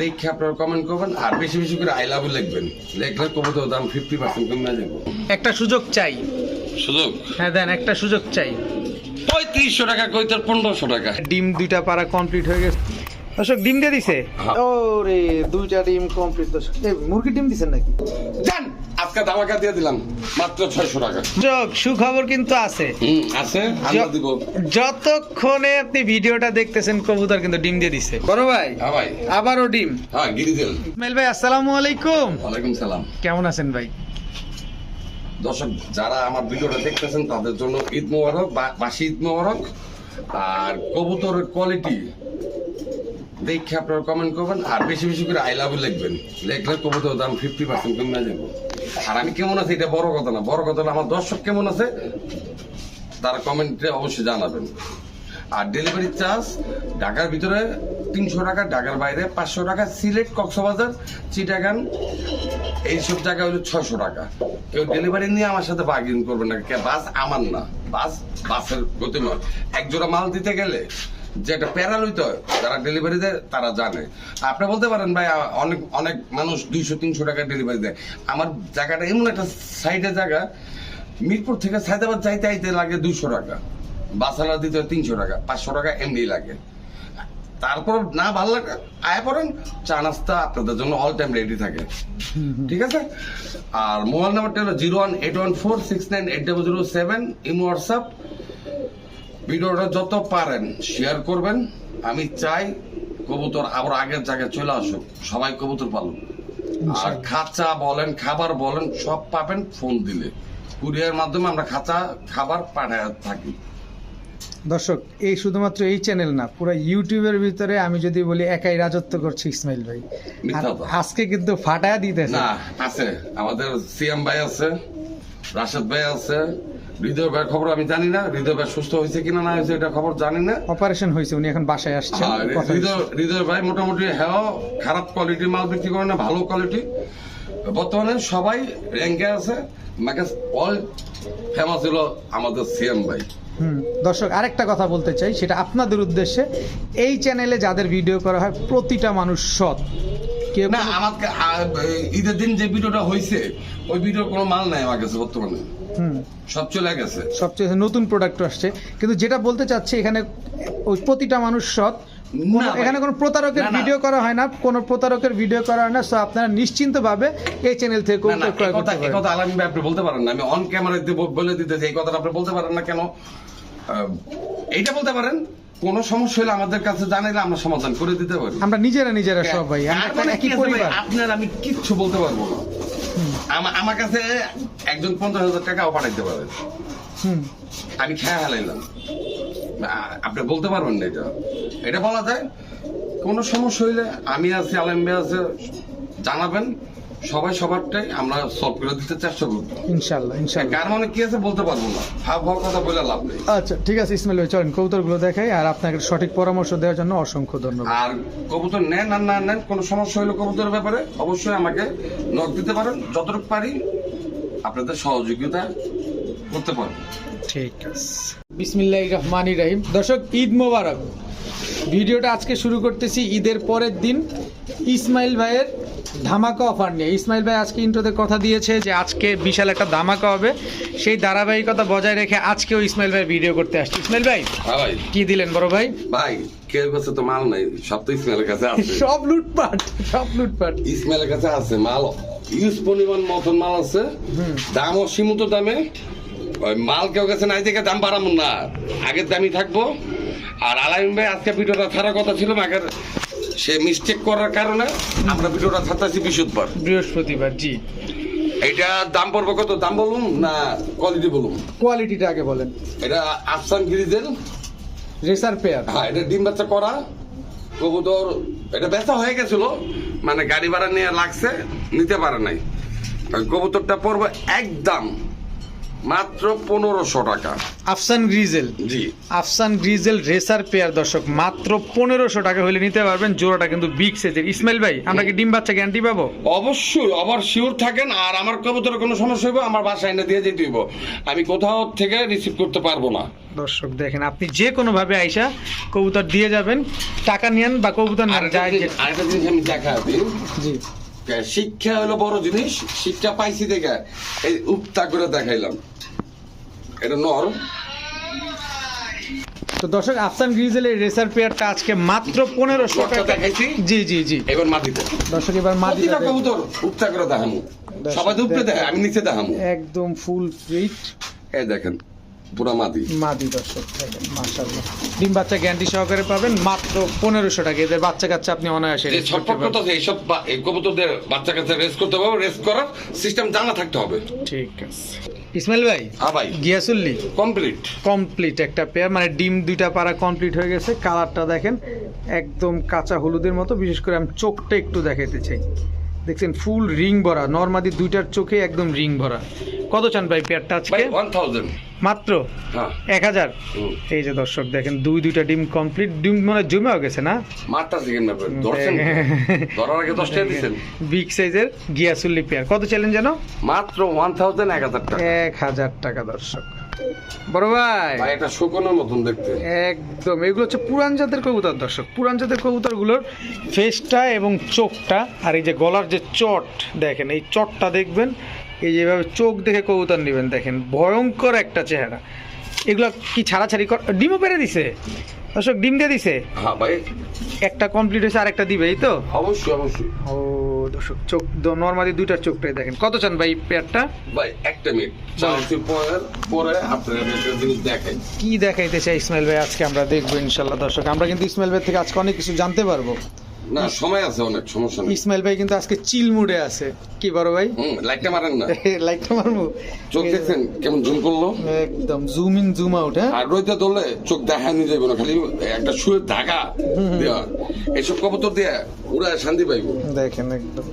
দেখে আপনারা কমেন্ট করবেন আর বেশি বেশি করে আই লাভ লিখবেন। লিখলে কবুতর দাম ফিফটি পার্সেন্ট কমে যাবে। একটা সুযোগ চাই। সুযোগ? হ্যাঁ দেন একটা সুযোগ চাই। পঁয়ত্রিশশো টাকা কই তোর পনেরোশো টাকা। ডিম দুইটা পারা কমপ্লিট হয়ে গেছে। দর্শক ডিম দিয়ে দিছে? ওরে ও রে দুইটা ডিম কমপ্লিট দর্শক। এই মুরগি ডিম দিছেন নাকি? জান আজকে ধামাকা দিয়ে দিলাম মাত্র ছয়শো টাকা। দর্শক সুখবর কিন্তু আছে। আছে আমরা দিব। যতক্ষণে আপনি ভিডিওটা দেখতেছেন কবুতর কিন্তু ডিম দিয়ে দিছে। বড় ভাই হ্যাঁ ভাই। আবারও ডিম। হ্যাঁ গিরিজেল ইসমাইল ভাই আসসালামু আলাইকুম। ওয়ালাইকুম সালাম। কেমন আছেন ভাই? দর্শক যারা আমার ভিডিওটা দেখতেছেন তাদের জন্য ঈদ মোবারক বা- বাসি ঈদ মোবারক। আর কবুতরের কোয়ালিটি দেখে আপনারা কমেন্ট করবেন আর বেশি বেশি করে আই লাভ লিখবেন। লিখলে কবুতর দাম ফিফটি পার্সেন্ট কমে যাবে। আর আমি কেমন আছি এটা বড় কথা না, বড় কথা আমার দর্শক কেমন আছে, তারা কমেন্টে অবশ্যই জানাবেন। আর ডেলিভারি চার্জ ঢাকার ভিতরে তিনশো টাকা, ঢাকার বাইরে পাঁচশো টাকা, সিলেট, কক্সবাজার চিটাগান এইসব জায়গা হলো ছয়শো টাকা। কেউ ডেলিভারি নিয়ে আমার সাথে বার্গেন করবে না বাস আমার না বাস বাসের গতিময় এক জোড়া মাল দিতে গেলে যে একটা যারা ডেলিভারি দেয়, তারা জানে। আপনি বলতে পারেন, ভাই, অনেক অনেক মানুষ দুইশো, তিনশো টাকা ডেলিভারি দেয়। আমার জায়গাটা এমন একটা সাইডের জায়গা, মিরপুর থেকে সায়দাবাদ যাইতে আইতে লাগে দুইশো টাকা, বাসালা দিতে তিনশো টাকা, পাঁচশো টাকা এমনি লাগে। তারপর না ভালো লাগে, আয় পড়েন, চা নাস্তা আপনাদের জন্য অল টাইম রেডি থাকে। ঠিক আছে? আর মোবাইল নাম্বারটা হলো zero one eight one four six nine eight double zero seven, imo WhatsApp ভিডিওটা যত পারেন শেয়ার করবেন। আমি চাই কবুতর আবার আগের জায়গায় চলে আসুক। সবাই কবুতর পালন আর খাঁচা বলেন খাবার বলেন সব পাবেন ফোন দিলে। কুরিয়ার মাধ্যমে আমরা খাঁচা খাবার পাঠায় থাকি। দর্শক এই শুধুমাত্র এই চ্যানেল না পুরো ইউটিউবের ভিতরে আমি যদি বলি একাই রাজত্ব করছি ইসমাইল ভাই। আজকে কিন্তু ফাটায় দিতেছে। না আছে। আমাদের সিএম ভাই আছে রাশেদ ভাই আছে হৃদয় ভাইয়ের খবর আমি জানি না। হৃদয় ভাই সুস্থ হয়েছে কিনা না হয়েছে এটা খবর জানি না। অপারেশন হয়েছে উনি এখন বাসায় আসছেন। কথা হৃদয় হৃদয় ভাই মোটামুটি হ্যাঁ খারাপ কোয়ালিটির মাল বিক্রি করে না ভালো কোয়ালিটি বর্তমানে সবাই র্যাঙ্কে আছে। মাকে অল ফেমাস হলো আমাদের সিএম ভাই। দর্শক আরেকটা কথা বলতে চাই সেটা আপনাদের উদ্দেশ্যে। এই চ্যানেলে যাদের ভিডিও করা হয় প্রতিটা মানুষ সৎ। কেউ না আমাকে ঈদের দিন যে ভিডিওটা হয়েছে ওই ভিডিওর কোনো মাল নাই আমার কাছে বর্তমানে। সব চলে গেছে। নতুন প্রোডাক্ট আসছে। কিন্তু যেটা বলতে চাচ্ছি এখানে প্রতিটা মানুষ সৎ। এখানে কোনো প্রতারকের। ভিডিও করা হয় না। কোনো প্রতারকের ভিডিও করা হয় না। সো আপনারা নিশ্চিন্তভাবে এই চ্যানেল থেকে ক্রয় করতে পারেন কথা আপনি বলতে পারেন না। আমি অন ক্যামেরায় বলে দিতেছি এই কথাটা আপনি বলতে পারেন না কেন? এইটা বলতে পারেন কোন সমস্যা হলে আমাদের কাছে জানাইলে আমরা সমাধান করে দিতে পারি। আমরা নিজেরা নিজেরা সব ভাই। মানে আপনার আমি কিচ্ছু বলতে পারব না। আমার কাছে একজন পঞ্চাশ হাজার টাকাও পাঠাইতে পারে আমি খেয়া হালাইলাম আপনি বলতে পারবেন না এটা। এটা বলা যায় কোনো সমস্যা হইলে আমি আছি আলম ভাই আছে জানাবেন। সবাই সবারটাই আমরা সলভ করে দিতে চেষ্টা করব। ইনশাল্লাহ ইনশাল্লাহ কার মানে কি আছে বলতে পারব না। ভাব হওয়ার কথা বলে লাভ নেই। আচ্ছা ঠিক আছে ইসমাইল ভাই চলেন কবুতরগুলো দেখাই আর আপনাকে সঠিক পরামর্শ দেওয়ার জন্য অসংখ্য ধন্যবাদ। আর কবুতর নেন আর না নেন কোনো সমস্যা হলে কবুতরের ব্যাপারে অবশ্যই আমাকে নক দিতে পারেন। যতটুকু পারি আপনাদের সহযোগিতা করতে পারব। ঠিক আছে। বিসমিল্লাহ রহমানি রাহিম। দর্শক ঈদ মোবারক। ভিডিওটা আজকে শুরু করতেছি ঈদের পরের দিন। ইসমাইল ভাইয়ের ধামাকা অফার নিয়ে। ইসমাইল ভাই আজকে ইন্ট্রোতে কথা দিয়েছে যে আজকে বিশাল একটা ধামাকা হবে। সেই ধারাবাহিকতা বজায় রেখে আজকেও ইসমাইল ভাই ভিডিও করতে আসছে। ইসমাইল ভাই হ্যাঁ ভাই। কি দিলেন বড় ভাই? ভাই কেউ কাছে তো মাল নাই সব তো ইসমাইলের কাছে আছে। সব লুটপাট সব লুটপাট। ইসমাইলের কাছে আছে মাল। ইউজ পরিমাণ মতন মাল আছে। দামও সীমিত দামে। ওই মাল কেউ কাছে নাই থেকে দাম বাড়াবো না। আগের দামই থাকব। আর আলাইম ভাই আজকে ভিডিওটা ছাড়ার কথা ছিল আগের সে মিস্টেক করার কারণে আমরা ভিডিওটা ছাড়তেছি বিশুদ্ধবার বৃহস্পতিবার জি। এটা দাম পড়বে কত? দাম বলুন না কোয়ালিটি বলুন? কোয়ালিটিটা আগে বলেন। এটা আফসান গিরিজেল রেসার পেয়ার হ্যাঁ এটা ডিম বাচ্চা করা। কবুতর এটা বেচা হয়ে গেছিল মানে গাড়ি ভাড়া নিয়ে লাগছে নিতে পারে নাই। কবুতরটা পড়বে একদম মাত্র পনেরোশো টাকা। আফসান গ্রিজেল। জি। আফসান গ্রিজেল রেসার পেয়ার দর্শক মাত্র পনেরোশো টাকা হলে নিতে পারবেন। জোড়াটা কিন্তু বিগ সাইজের ইসমাইল ভাই আমরা কি ডিম বাচ্চা গ্যারান্টি পাবো? অবশ্যই আবার শিওর থাকেন আর আমার কবুতরের কোনো সমস্যা হইব আমার বাসায় এনে দিয়ে যেতে হইব। আমি কোথাও থেকে রিসিভ করতে পারব না। দর্শক দেখেন আপনি যে কোনো ভাবে আইসা কবুতর দিয়ে যাবেন টাকা নিয়েন বা কবুতর নেন যায় আরেকটা জিনিস আমি দেখা জি। শিক্ষা হলো বড় জিনিস শিক্ষা পাইছি দেখে এই উপতা করে দেখাইলাম। এটা নর তো দর্শক আফসান গ্রিজেল এই রেসার পেয়ারটা আজকে মাত্র পনেরোশো নরটা টাকা। দেখাইছি। জি জি জি। এবার মাটিতে। দর্শক এবার প্রতিটা কবুতর উপতা করে দেখামু। সবাই উপরে দেখে আমি নিচে দেখামু। একদম ফুল ফিট এই দেখেন। পুরা মাটি মাদি দর্শক মাশাআল্লাহ। ডিম বাচ্চা গ্যারান্টি সহকারে পাবেন মাত্র পনেরোশো টাকা। এদের বাচ্চা কাচ্চা আপনি অনায়াসে কবুতরদের বাচ্চা রেস করতে হবে রেস করার সিস্টেম জানা থাকতে হবে। ঠিক আছে। ইসমাইল ভাই হ্যাঁ ভাই। গিয়াসুল্লি। কমপ্লিট কমপ্লিট একটা পেয়ার মানে ডিম দুইটা পাড়া কমপ্লিট হয়ে গেছে। কালারটা দেখেন একদম কাঁচা হলুদের মতো। বিশেষ করে আমি চোখটা একটু দেখাইতে চাই। দেখছেন ফুল রিং ভরা। নর্মাদি দুইটার চোখে একদম রিং ভরা। কত চান ভাই পেয়ারটা আজকে? মাত্র? হ্যাঁ। এক হাজার। এই যে দর্শক দেখেন দুই দুইটা ডিম কমপ্লিট ডিম মানে জমেও গেছে না? বিগ সাইজের গিয়াসুল্লি পেয়ার কত চ্যালেঞ্জ জানো মাত্র ওয়ান থাউজেন্ড এক হাজার টাকা। এক হাজার টাকা দর্শক। বড় ভাই। ভাই এটা শুকনোর মতন দেখতে। একদম। এগুলো হচ্ছে পুরান জাতের কবুতর দর্শক। পুরান জাতের কবুতরগুলোর ফেসটা এবং চোখটা আর এই যে গলার যে চট দেখেন এই চটটা দেখবেন এই যেভাবে চোখ দেখে কবুতর নেবেন দেখেন ভয়ঙ্কর একটা চেহারা। এগুলো কি ছাড়াছাড়ি কর ডিমও পেরে দিছে? দর্শক ডিম দিয়ে দিছে? হ্যাঁ ভাই। একটা কমপ্লিট হয়েছে আর একটা দিবে এই তো? অবশ্যই অবশ্যই। ও দর্শক চোখ নর্মালি দুইটার চোখটাই দেখেন। কত চান ভাই পেয়ারটা? ভাই একটা মিনিট। চালছি পরে পরে আপনারা একটা জিনিস দেখাই কি দেখাইতে চাই ইসমাইল ভাই? আজকে আমরা দেখব ইনশাল্লাহ দর্শক। আমরা কিন্তু ইসমাইল ভাই থেকে আজকে অনেক কিছু জানতে পারব। না সময় আছে অনেক সমস্যা নেই। ইসমাইল ভাই কিন্তু আজকে চিল মুডে আছে। কি বড় ভাই? লাইটটা মারেন না। মারবো। চোখ দেখছেন কেমন জুম করল? একদম জুম ইন জুম আউট হ্যাঁ? আর রইতে ধরলে চোখ দেখা নিয়ে যাবে না খালি একটা শুয়ে ঢাকা দেওয়া। এইসব কবুতর দিয়ে ওরা শান্তি পাইবো। দেখেন একদম।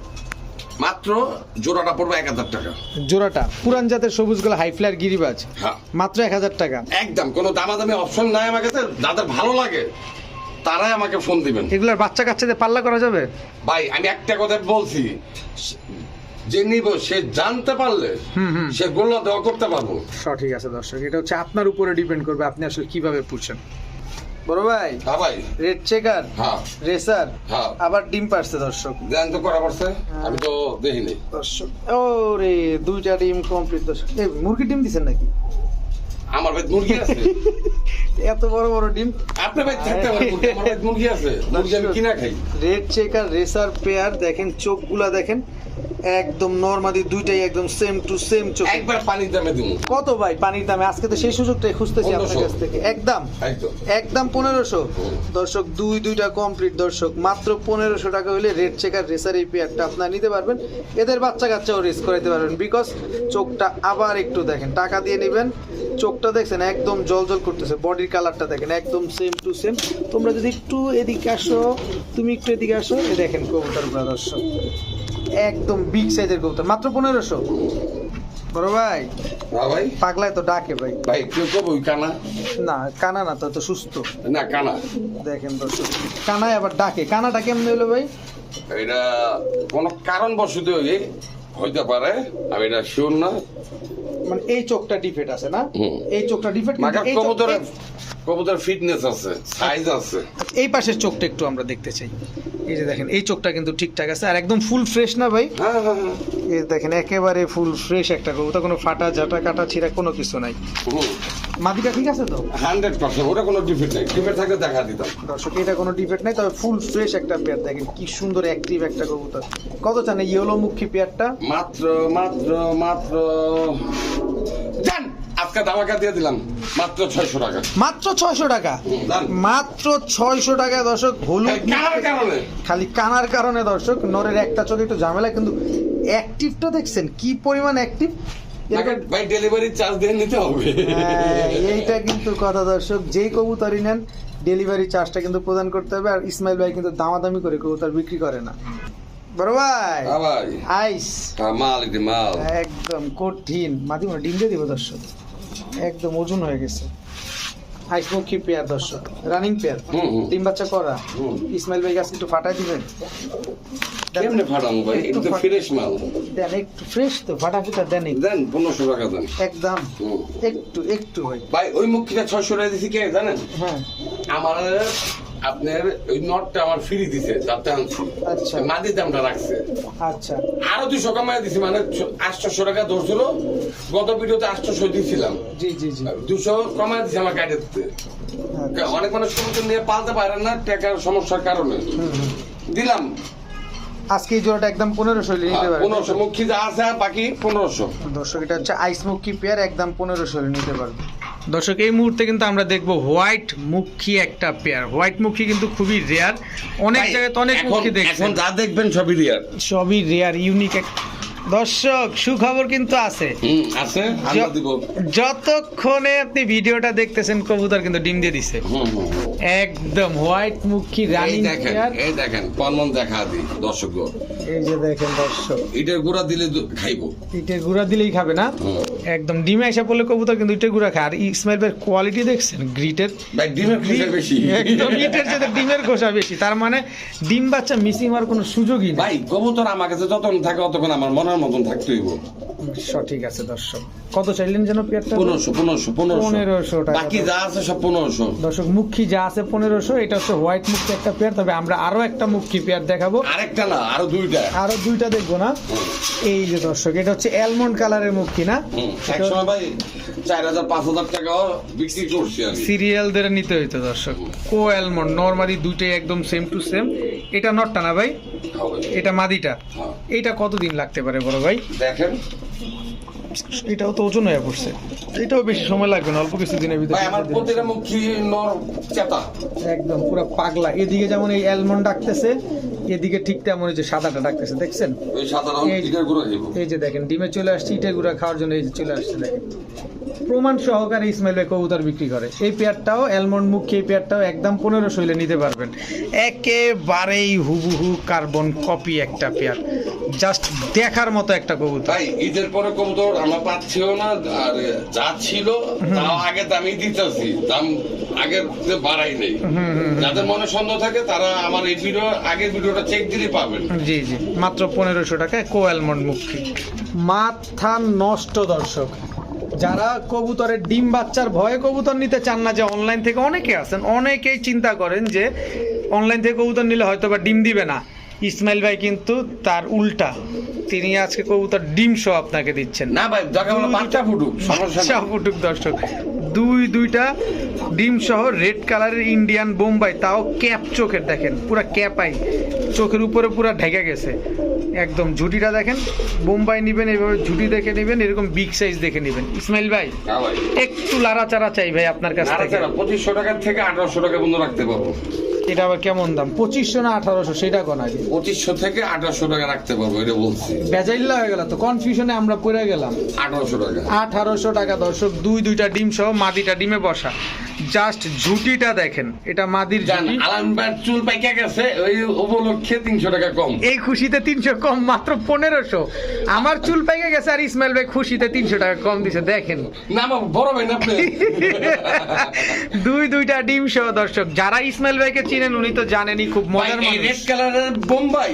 মাত্র জোড়াটা পড়বে এক হাজার টাকা। জোড়াটা পুরান জাতের সবুজগুলো হাই ফ্লার গিরিবাজ। হ্যাঁ। মাত্র এক হাজার টাকা। একদম কোনো দামাদামি অপশন নাই আমার কাছে যাদের ভালো লাগে। তারাই আমাকে ফোন দিবেন। এগুলোর বাচ্চা কাচ্চাদের পাল্লা করা যাবে? ভাই আমি একটা কথা বলছি। যে নিব সে জানতে পারলে সে গোল্লা দেওয়া করতে পারব। সঠিক আছে দর্শক এটা হচ্ছে আপনার উপরে ডিপেন্ড করবে আপনি আসলে কীভাবে পুষছেন। বড় ভাই হ্যাঁ ভাই। রেড চেকার হ্যাঁ। রেসার হ্যাঁ। আবার ডিম পারছে দর্শক। দেন তো করা পড়ছে আমি তো দেখিনি। দর্শক ও রে দুইটা ডিম কমপ্লিট দর্শক। এই মুরগি ডিম দিছেন নাকি? আমার ভাই মুরগি আছে? এত বড় বড় ডিম। আপনি ভাই থাকতে পারেন মুরগি, আমার ভাই মুরগি আছে। মুরগি আমি কিনা খাই। রেড চেকার রেসার পেয়ার দেখেন চোখগুলা দেখেন। একদম নর্মালি দুইটাই একদম সেম টু সেম চোখ। একবার পানির দামে দিব কত ভাই পানির দামে? আজকে তো সেই সুযোগটাই খুঁজতেছি আপনার কাছ থেকে। একদম? একদম। পনেরোশো? দর্শক দুই দুইটা কমপ্লিট দর্শক। মাত্র পনেরোশো টাকা হলে রেড চেকার রেসার এই পেয়ারটা আপনারা নিতে পারবেন। এদের বাচ্চা কাচ্চাও রেস করাইতে পারবেন বিকজ চোখটা আবার একটু দেখেন। টাকা দিয়ে নেবেন। চোখটা দেখছেন একদম জল জল করতেছে। বডির কালারটা দেখেন একদম সেম টু সেম তোমরা যদি একটু এদিকে আসো তুমি একটু এদিকে আসো। দেখেন কবুতরগুলো দর্শক একদম বিগ সাইজের কবুতর মাত্র পনেরোশো। বড় ভাই? হ্যাঁ ভাই? পাগলায় তো ডাকে ভাই। ভাই কেউ কব ওই কানা? না কানা না তো তো সুস্থ। না কানা। দেখেন দর্শক কানায় আবার ডাকে। কানাটা কেমন হলো ভাই? এটা কোনো কারণ বসতে হইতে পারে আমি এটা শিওর না। মানে এই চোখটা ডিফেক্ট আছে না? এই চোখটা ডিফেক্ট কবুতরের কবুতরের ফিটনেস আছে সাইজ আছে। এই পাশের চোখটা একটু আমরা দেখতে চাই। এই যে দেখেন এই চোখটা কিন্তু ঠিকঠাক আছে আর একদম ফুল ফ্রেশ না ভাই? হ্যাঁ হ্যাঁ হ্যাঁ। এই দেখেন একেবারে ফুল ফ্রেশ একটা কবুতর কোনো ফাটা ঝাটা কাটা ছিঁড়া কোনো কিছু নাই। মাদিটা ঠিক আছে তো? হান্ড্রেড পার্সেন্ট ওটা কোনো ডিফিট নেই। ডিফিট থাকলে দেখা দিতাম। দর্শক এটা কোনো ডিফেক্ট নাই তবে ফুল ফ্রেশ একটা পেয়ার। দেখেন কি সুন্দর অ্যাক্টিভ একটা কবুতর। কত চান এই ইয়েলো মুখী পেয়ারটা? মাত্র মাত্র মাত্র জান আজকে দামাকা দিয়ে দিলাম। মাত্র ছয়শো টাকা। মাত্র ছয়শো টাকা? মাত্র ছয়শো টাকা দর্শক হলুদ কার কারণে। খালি কানার কারণে দর্শক নরের একটা চোখে একটু ঝামেলা কিন্তু অ্যাক্টিভটা দেখছেন কি পরিমাণ অ্যাক্টিভ ভাই ডেলিভারি চার্জ দিয়ে নিতে হবে? এইটা কিন্তু কথা দর্শক যেই কবুতরই নেন ডেলিভারি চার্জটা কিন্তু প্রদান করতে হবে আর ইসমাইল ভাই কিন্তু দামাদামি করে কবুতর বিক্রি করে না। বড় ভাই হ্যাঁ ভাই। আইস। হ্যাঁ মাল মাল একদম কঠিন। মাঝে মনে ডিম দিয়ে দিব দর্শক। একদম ওজন হয়ে গেছে। আইসমুখী পেয়ার দর্শক। Running pair. ডিম বাচ্চা করা। ইসমাইল ভাই গাছ একটু ফাটাই দিবেন। কেমনে ফাটাম ভাই? এটা তো ফ্রেশ মাল। দেন একটু ফ্রেশ তো ফাটা ফুটা দেন দেন পনেরোশো টাকা দেন। একদম। একটু একটু ভাই। ভাই ওই মুখিটা ছয়শো টাকা দিছি কে জানেন? হ্যাঁ। আমার আপনার ওই নটটা আমার ফ্রি দিছে যাতে আনছি আচ্ছা। মাদির দামটা রাখছে। আচ্ছা। আরও দুশো কামাই দিছি মানে আটশোশো টাকা ধরছিল। গত ভিডিওতে আটশোশো দিয়েছিলাম জি জি জি। দুশো কমাই দিছি আমার গাড়ি আচ্ছা। অনেক মানুষ কমিশন নিয়ে পালতে পারে না টাকার সমস্যার কারণে। দিলাম। আজকে এই জোড়াটা একদম পনেরোশো নিতে পারবেন পনেরোশো। মুখী যা আছে বাকি পনেরোশো। দর্শক এটা হচ্ছে আইস মুখী পেয়ার একদম পনেরোশো নিতে পারবে। দর্শক এই মুহূর্তে কিন্তু আমরা দেখব হোয়াইট মুখী একটা পেয়ার হোয়াইট মুখী কিন্তু খুবই রেয়ার অনেক জায়গায় তো অনেক মুখী দেখছেন। এখন যা দেখবেন সবই রেয়ার সবই রেয়ার ইউনিক এক দর্শক সুখবর কিন্তু আছে। আছে যতক্ষণে আপনি ভিডিওটা দেখতেছেন কবুতর কিন্তু ডিম দিয়ে দিছে। একদম হোয়াইট মুখী রানিং দেখেন এই দেখেন কলম দেখা দিই দর্শক এই যে দেখেন দর্শক। এটার গুঁড়া দিলে খাইবো। ইটের গুঁড়া দিলেই খাবে না? একদম ডিমে এসে পড়লে কবুতর কিন্তু ইটের গুঁড়া খায়। আর ইসমাইল ভাইয়ের কোয়ালিটি দেখছেন? গ্রিটের ভাই ডিমের খোসা বেশি। একদম ইটের সাথে ডিমের খোসা বেশি। তার মানে ডিম বাচ্চা মিসিং হওয়ার কোনো সুযোগই নেই। ভাই কবুতর আমার কাছে যতক্ষণ থাকে ততক্ষণ আমার মতন থাকতে হইব। সঠিক আছে দর্শক। কত চাইলেন যেন পেয়ারটা? পনেরোশো পনেরোশো পনেরোশো। পনেরোশো টাকা। বাকি যা আছে সব পনেরোশো। দর্শক মুখী যা আছে পনেরোশো এটা হচ্ছে হোয়াইট মুখী একটা পেয়ার। তবে আমরা আরও একটা মুখী পেয়ার দেখাবো। আরেকটা না আরও দুইটা। আরও দুইটা দেখব না? এই যে দর্শক এটা হচ্ছে অ্যালমন্ড কালারের মুখী না? একসময় ভাই চার হাজার পাঁচ হাজার টাকাও বিক্রি করছি সিরিয়াল ধরে নিতে হইতো দর্শক। কো অ্যালমন্ড নর্মালি দুইটাই একদম সেম টু সেম এটা নটটা না ভাই। এটা মাদিটা? হ্যাঁ। এটা কতদিন লাগতে পারে বড় ভাই? দেখেন। এটাও তো ওজন হয়ে পড়ছে। এটাও বেশি সময় লাগবে না অল্প কিছু দিনের ভিতরে ভাই আমার প্রতিটা মুখী নর চেতা একদম পুরো পাগলা। এদিকে যেমন এই অ্যালমন্ড ডাকতেছে এদিকে ঠিক তেমন এই যে সাদাটা ডাকতেছে দেখছেন? এই যে দেখেন ডিমে চলে আসছে ইটের গুঁড়া খাওয়ার জন্য এই যে চলে আসছে দেখেন। প্রমাণ সহকারে ইসমাইল ভাই কবুতর বিক্রি করে। এই পেয়ারটাও অ্যালমন্ড মুখ এই পেয়ারটাও একদম পনেরো শৈলে নিতে পারবেন। একেবারেই হুবহু কার্বন কপি একটা পেয়ার। জাস্ট দেখার মতো একটা কবুতর। ভাই ঈদের পরে কবুতর আমরা পাচ্ছিও না আর যা ছিল তাও আগে দামই দিতেছি। দাম চেয়ে বাড়াই নেই। যাদের মনে সন্দেহ থাকে তারা আমার এই ভিডিও আগের ভিডিওটা চেক দিলে পাবেন। জি জি। মাত্র পনেরোশো টাকায় কো অ্যালমন্ড মুক্তি মাথা নষ্ট দর্শক। যারা কবুতরের ডিম বাচ্চার ভয়ে কবুতর নিতে চান না যে অনলাইন থেকে অনেকে আছেন অনেকেই চিন্তা করেন যে অনলাইন থেকে কবুতর নিলে হয়তো বা ডিম দিবে না। ইসমাইল ভাই কিন্তু তার উল্টা। তিনি আজকে কবুতর ডিম সহ আপনাকে দিচ্ছেন। না ভাই যাকে বলে বাচ্চা ফুটুক সমস্যা ফুটুক দর্শক। দুই দুইটা ডিম সহ রেড কালারের ইন্ডিয়ান বোম্বাই তাও ক্যাপ চোখের দেখেন পুরো ক্যাপাই। চোখের উপরে পুরো ঢেকে গেছে। একদম ঝুটিটা দেখেন বোম্বাই নেবেন এভাবে ঝুটি দেখে নেবেন এরকম বিগ সাইজ দেখে নেবেন। ইসমাইল ভাই একটু ভাই। একটু লাড়াচাড়া চাই ভাই আপনার কাছ থেকে। পঁচিশশো টাকার থেকে আঠারোশো টাকা পর্যন্ত রাখতে পারব। এটা আবার কেমন দাম? পঁচিশশো না আঠারোশো? সেটা কোন আগে? পঁচিশশো থেকে আঠারোশো টাকা রাখতে পারব এটা বলছি। বেজাইল্লা হয়ে গেল তো কনফিউশনে আমরা পড়ে গেলাম। আঠারোশো টাকা। আঠারোশো টাকা দর্শক দুই দুইটা ডিম সহ মাটিটা ডিমে বসা। জাস্ট ঝুটিটা দেখেন এটা মাদির জান ঝুটি। আলামবার চুল পাইকা গেছে ওই উপলক্ষে তিনশো টাকা কম। এই খুশিতে তিনশো কম মাত্র পনেরোশো। আমার চুল পেকে গেছে আর ইসমাইল ভাই খুশিতে তিনশো টাকা কম দিছে দেখেন। না বড় ভাই না দুই দুইটা ডিম সহ দর্শক যারা ইসমাইল ভাইকে চিনেন উনি তো জানেনই খুব মজার মানুষ। রেড কালারের বোম্বাই।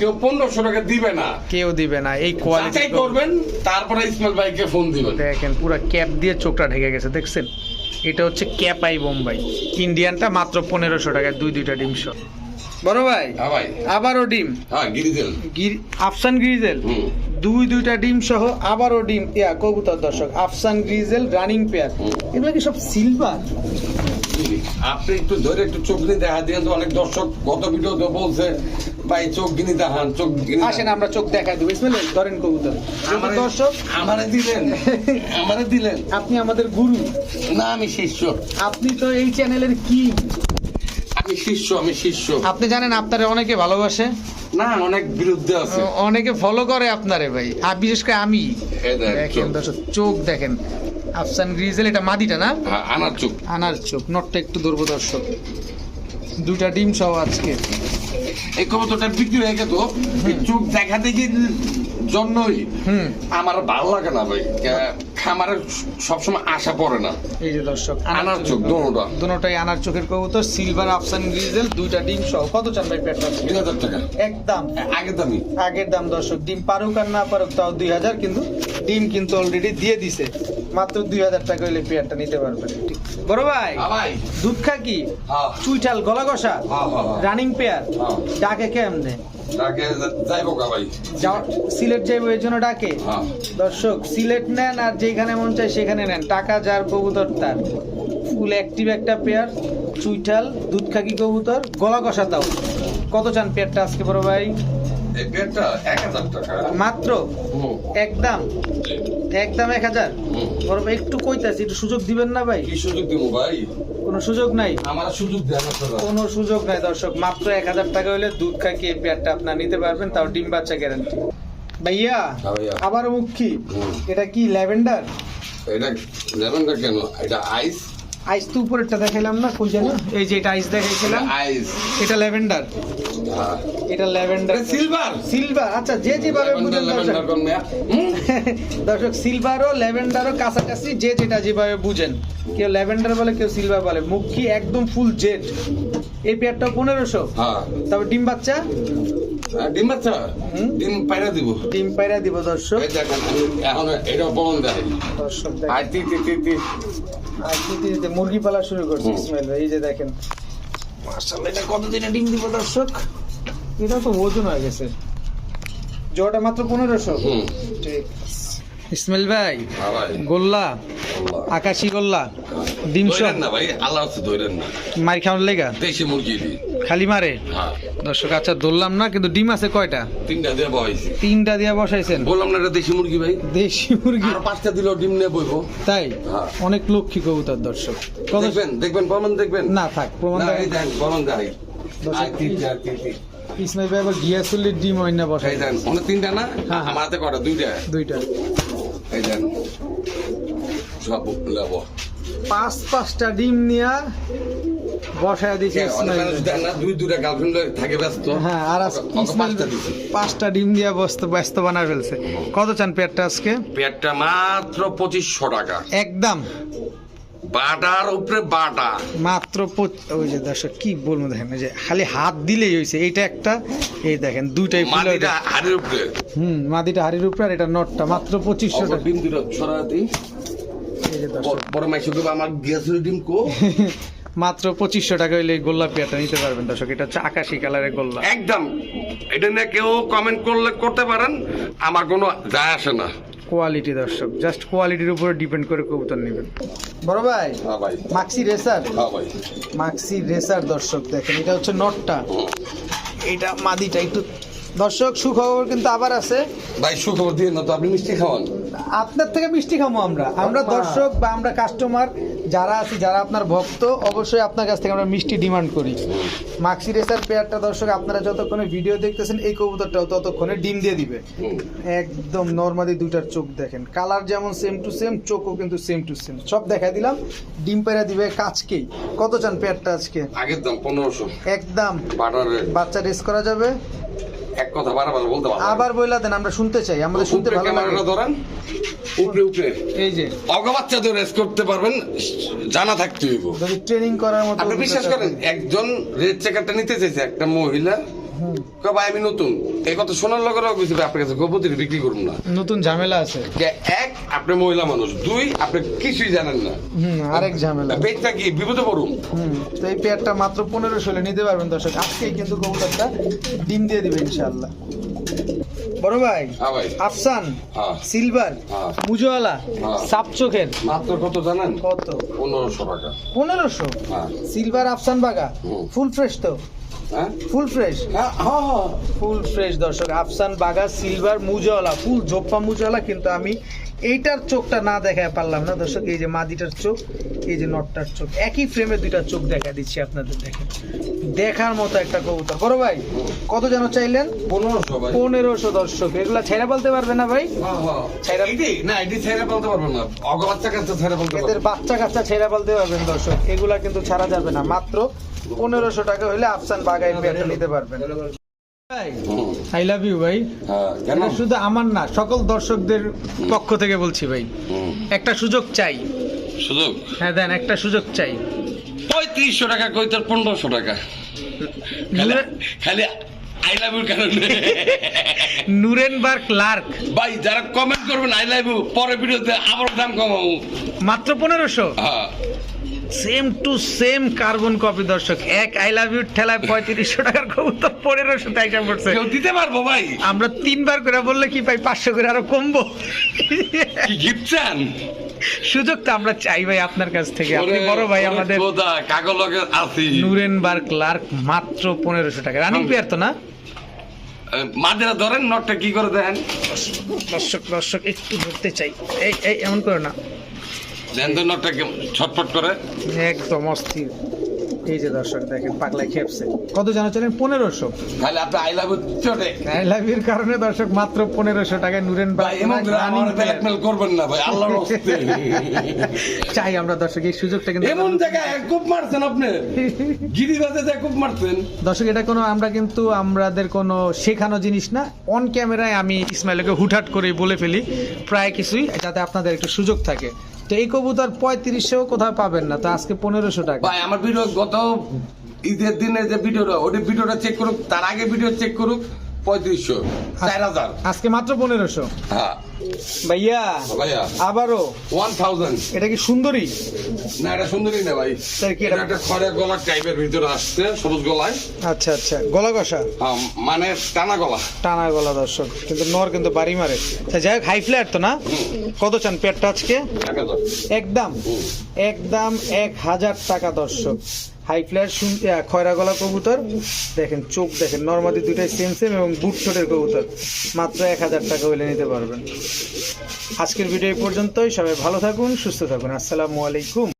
কেউ পনেরোশো টাকা দিবে না। কেউ দিবে না এই কোয়ালিটি করবেন তারপরে ইসমাইল ভাইকে ফোন দিবেন। দেখেন পুরো ক্যাপ দিয়ে চোখটা ঢেকে গেছে দেখছেন? এটা হচ্ছে ক্যাপাই বোম্বাই। ইন্ডিয়ানটা মাত্র পনেরোশো টাকা দুই দুইটা ডিম সহ। বড় ভাই হ্যাঁ আবারও ডিম? হ্যাঁ গিরিজেল। গির- আফসান গ্রিজেল? দুই দুইটা ডিম সহ আবারও ডিম। ইয়া কবুতর দর্শক আফসান গ্রিজেল রানিং পেয়ার। এগুলো কি সব সিলভার আপনি একটু ধরে একটু চোখ নিয়ে দেখা দিয়ে তো অনেক দর্শক গত ভিডিওতে বলছে ভাই চোখ গিনি দেখান চোখ গিনি আসেন আমরা চোখ দেবো। ইসমাইল ভাই, ধরেন কবুতর। আমারে দর্শক আমারে দিলেন আমারে দিলেন। আপনি আমাদের গুরু। না আমি শিষ্য। আপনি তো এই চ্যানেলের কি। আমি শিষ্য আমি শিষ্য। আপনি জানেন আপনারে অনেকে ভালোবাসে। না অনেক বিরুদ্ধে আছে। অনেকে ফলো করে আপনারে ভাই। আর বিশেষ করে আমি। দেখেন দর্শক চোখ দেখেন। আফসান গ্রিজেল এটা মাদিটা না? হ্যাঁ, আনার চোখ। আনার চোখ নটটা একটু ধরবো দর্শক। দুটা ডিম সহ আজকে। এই কবুতরটা বিক্রি হয়ে গেত চোখ দেখা দেখি জন্যই আমার ভালো লাগে না ভাই। খামারে সবসময় আশা পড়ে না। এই যে দর্শক আনার চোখ দোনোটা। দুটোটাই আনার চোখের কবুতর সিলভার আফসান গ্রিজেল দুইটা ডিম সহ। কত চান ভাই পেটটা দুই হাজার টাকা। একদম। আগে দামি আগের দাম দর্শক ডিম পারুক আর না পারুক তাও দুই হাজার কিন্তু ডিম কিন্তু অলরেডি দিয়ে দিছে। মাত্র দুই হাজার টাকা হইলে পেয়ারটা নিতে পারবেন বড় ভাই ভাই। দুধ খা কি? হ্যাঁ। চুইঠাল গলা কষা হ্যাঁ, হ্যাঁ, হ্যাঁ। Running pair? হ্যাঁ। ডাকে কেমনে? সিলেট যাইবো জন্য ডাকে। হ্যাঁ। দর্শক সিলেট নেন আর যেখানে মন চায় সেখানে নেন। টাকা যার কবুতর তার। ফুল অ্যাক্টিভ একটা পেয়ার দুধ খাকি কবুতর গলা কষা তাও। কত চান পেয়ারটা আজকে বড় ভাই? এই এক হাজার টাকা। মাত্র? একদম একদম এক হাজার? ভাই একটু কইতাছি একটু সুযোগ দিবেন না ভাই? কি সুযোগ দিব ভাই? কোনো সুযোগ নাই? আমার সুযোগ দেন কোনো সুযোগ নাই দর্শক মাত্র এক হাজার টাকা হলে দুধ এই পেয়ারটা আপনার নিতে পারবেন? তাও ডিম বাচ্চা গ্যারান্টি ভাইয়া হ্যাঁ আবার মুখী হুম। এটা কি ল্যাভেন্ডার? এটা লেমনটা কেন? এটা আইস? আইস তো উপরেরটা দেখাইলাম না কই জানো? এই যে এটা আইস দেখাইছিলাম। আইস এটা ল্যাভেন্ডার এটা ল্যাভেন্ডার সিলভার সিলভার আচ্ছা যে যেভাবে বুঝেন দর্শক। সিলভারও ল্যাভেন্ডারও কাছাকাছি যে যেটা যেভাবে বুঝেন। কেউ ল্যাভেন্ডার বলে কেউ সিলভার বলে। মুখি একদম ফুল জেড এই পেয়ারটা পনেরোশো। হ্যাঁ। তবে ডিম বাচ্চা? ডিম বাচ্চা? ডিম পাইরা দিব। ডিম পায়রা দিব দর্শক। এখন এটা বলন দেয়। দর্শক আর তি তি তি তি। আর দিতে দিতে মুরগি পালা শুরু করছে। ইসমাইল ভাই এই যে দেখেন। মাশাআল্লাহ এটা কতদিনে ডিম দিব দর্শক? এটা তো ওজন হয়ে গেছে। জোড়াটা মাত্র পনেরোশো। ঠিক ইসমাইল ভাই হ্যাঁ গোল্লা। আকাশি গোল্লা ডিম সহ না ভাই আল্লাহ হচ্ছে ধরেন না। মার খাওয়ার লেগা? দেশি মুরগি খালি মারে? হ্যাঁ। দর্শক আচ্ছা ধরলাম না কিন্তু ডিম আছে কয়টা? তিনটা দিয়ে বহাইছি। তিনটা দিয়া বসাইছেন? বললাম না এটা দেশি মুরগি ভাই। দেশি মুরগি। আর পাঁচটা দিলেও ডিম নিয়ে বইবো। তাই? হ্যাঁ। অনেক লক্ষ্মী কবুতর দর্শক। দেখবেন দেখবেন প্রমাণ দেখবেন। না থাক প্রমাণ প্রমাণ তিনটা ইসমাইল ভাই আবার গিয়াসুল্লির ডিম অন্য বসাই দেন অনেক তিনটা না? হ্যাঁ। আমার হাতে কটা দুইটা? দুইটা। এই দেন। সব লেব। পাঁচ পাঁচটা ডিম নিয়া বসায় দুই দুটা গার্লফ্রেন্ড থাকে ব্যস্ত। হ্যাঁ আর ইসমাইল পাঁচটা পাঁচটা ডিম দিয়া বস্ত ব্যস্ত বানায় ফেলছে। কত চান পেয়ারটা আজকে? পেটটা মাত্র পঁচিশশো টাকা। একদম। বাটার উপরে বাটা। মাত্র ওই যে দর্শক কি বলব দেখেন যে খালি হাত দিলেই হয়েছে। এইটা একটা এই দেখেন দুইটাই মাটিটা হাড়ির উপরে। হুম মাদিটা হাড়ির উপরে আর এটা নটটা মাত্র পঁচিশশো টাকা। ডিম দুটো ছড়া দিই। বড় মাইসে আমার গিয়েছিল ডিম কো? মাত্র পঁচিশশো টাকা হইলে গোল্লা পেয়ারটা নিতে পারবেন দর্শক। এটা হচ্ছে আকাশি কালারের গোল্লা। একদম। এটা নিয়ে কেউ কমেন্ট করলে করতে পারেন। আমার কোনো যায় আসে না। কোয়ালিটি দর্শক। জাস্ট কোয়ালিটির উপরে ডিপেন্ড করে কবুতর নেবেন। বড় ভাই মাক্সি রেসার মাক্সি রেসার দর্শক দেখেন। এটা হচ্ছে নটটা। এটা মাদিটা একটু দর্শক সুখবর কিন্তু আবার আছে। ভাই সুখবর দিয়ে না তো আপনি মিষ্টি খাওয়ান। আপনার থেকে মিষ্টি খামো আমরা। আমরা দর্শক বা আমরা কাস্টমার যারা আছি যারা আপনার ভক্ত অবশ্যই আপনার কাছ থেকে আমরা মিষ্টি ডিমান্ড করি। মাক্সি রেসার পেয়ারটা দর্শক আপনারা যতক্ষণে ভিডিও দেখতেছেন এই কবুতরটাও ততক্ষণে ডিম দিয়ে দিবে। একদম নর্মালি দুইটার চোখ দেখেন। কালার যেমন সেম টু সেম চোখও কিন্তু সেম টু সেম সব দেখা দিলাম ডিম পেরা দিবে কাজকেই। কত চান পেয়ারটা আজকে? আগের দাম পনেরোশো। একদম। বাচ্চা রেস করা যাবে। এক কথা বারবার বলতে পারব আবার বইলা দেন আমরা শুনতে চাই আমাদের শুনতে ভালো লাগে। ধরেন উপরে উপরে। এই যে। অগবাচ্চা তো রেস করতে পারবেন জানা থাকতে হইব। যদি ট্রেনিং করার মতো আপনি বিশ্বাস করেন একজন রেড চেকারটা নিতে চাইছে একটা মহিলা কবে আমি নতুন। এই কথা শোনার লগে লগে বুঝতে আপনার কাছে গোপতির বিক্রি করুন না। নতুন ঝামেলা আছে। এক আপনি মহিলা মানুষ। দুই আপনি কিছুই জানেন না। আরেক ঝামেলা। বেচটা কি? বিপদে পড়ুন। তো এই পেয়ারটা মাত্র পনেরো ষোলো নিতে পারবেন দর্শক। আজকেই কিন্তু ডিম দিয়ে দিবে বড় ভাই হ্যাঁ ভাই। আফসান হ্যাঁ। সিলভার হ্যাঁ। মুজোয়ালা হ্যাঁ। সাপ চোখের। মাত্র কত জানেন? কত? পনেরোশো টাকা। পনেরোশো? সিলভার আফসান বাগা? ফুল ফ্রেশ তো? Full fresh. ফুল ফ্রেশ দর্শক। আফসান বাগা সিলভার মুজওয়ালা। ফুল জোপ্পা মুজওয়ালা কিন্তু আমি এইটার চোখটা না দেখায় পারলাম না। দর্শক এই যে মাদিটার চোখ এই যে নটটার চোখ একই ফ্রেমে দুইটা চোখ দেখা দিচ্ছি আপনাদের দেখেন দেখার মতো একটা কবুতর। বড় ভাই কত যেন চাইলেন? পনেরোশো পনেরোশো দর্শক। এগুলা ছেড়া বলতে পারবে না ভাই? হ্যাঁ, হ্যাঁ। এদের বাচ্চা কাচ্চা ছেড়া বলতে পারবেন দর্শক। এগুলা কিন্তু ছাড়া যাবে না। মাত্র পনেরোশো টাকা হলে আফসান বাগাই নিতে পারবেন। আই লাভ ইউ ভাই। হ্যাঁ, শুধু আমার না সকল দর্শকদের পক্ষ থেকে বলছি ভাই। একটা সুযোগ চাই। সুযোগ? হ্যাঁ দেন একটা সুযোগ চাই। পঁয়ত্রিশশো টাকা কই তোর পনেরোশো টাকা? খালি খালি আই লাভ ইউর কারণে নুরেনবার্গ লার্ক। ভাই যারা কমেন্ট করবেন আই লাভ ইউ পরে ভিডিওতে আবার দাম কমাবো। মাত্র পনেরোশো? হ্যাঁ। Same to same carbon copy দর্শক। এক আই লাভ ইউ ঠেলায় পঁয়ত্রিশশো টাকার কবুতর পনেরোশো টাকা পড়ছে দিতে পারব ভাই। আমরা তিনবার করে বললে কি পাই পাঁচশো করে আরও কমবো? গিফট চান? সুযোগ তো আমরা চাই ভাই আপনার কাছ থেকে। আপনি বড় ভাই আমাদের খোদা, কাগজ লগে আছি। নুরেনবার্গ লার্ক মাত্র পনেরোশো টাকা। রানিং প্লেয়ার তো না? মাঝেরা ধরেন নটটা কি করে দেন দর্শক দর্শক একটু ধরতে চাই। এই এই এমন করে না। কেমন? ছটফট করে? একদম অস্থির। এই যে দর্শক দেখেন পাগলায় খেপছে। কত জানা চলেন? পনেরোশো। তাহলে আপনি আই লাভ চটে আই লাভ ইউর কারণে দর্শক মাত্র পনেরোশো টাকায় নুরেন ভাই এমন ব্ল্যাকমেল করবেন না ভাই আল্লাহর হস্তে চাই আমরা দর্শক এই সুযোগটা কিন্তু এমন জায়গায় মারছেন আপনি? গিরিবাজে মারছেন? দর্শক এটা কোনো আমরা কিন্তু আমাদের কোনো শেখানো জিনিস না। অন ক্যামেরায় আমি ইসমাইলকে হুটহাট করে বলে ফেলি প্রায় কিছুই যাতে আপনাদের একটু সুযোগ থাকে। তো এই কবুতর পঁয়ত্রিশশো কোথাও পাবেন না তো আজকে পনেরোশো টাকা। ভাই আমার ভিডিও গত ঈদের দিনে যে ভিডিওটা ওটা ভিডিওটা চেক করুক তার আগে ভিডিও চেক করুক পঁয়ত্রিশশো চার হাজার। আজকে মাত্র পনেরোশো। হ্যাঁ। ভাইয়া ভাইয়া। আবারও। One thousand. এটা কি সুন্দরী? না এটা সুন্দরী না ভাই। তাই কি এটা একটা খড়ের গলা টাইপের ভিতরে আসছে সবুজ গলায়। আচ্ছা আচ্ছা। গলা কষা হ্যাঁ, মানে টানা গলা। টানা গলা দর্শক। কিন্তু নর কিন্তু বাড়ি মারে। যাই হোক হাই ফ্ল্যাট তো না? কত চান পেটটা আজকে? একদম। একদম এক হাজার টাকা দর্শক। হাই ফ্ল্যাট খয়রা গলা কবুতর। দেখেন, চোখ দেখেন নর্মালি দুইটাই সেম সেম এবং বুট ছোটের কবুতর। মাত্র এক হাজার টাকা হইলে নিতে পারবেন। আজকের ভিডিও এই পর্যন্তই। সবাই ভালো থাকুন, সুস্থ থাকুন। আসসালামু আলাইকুম।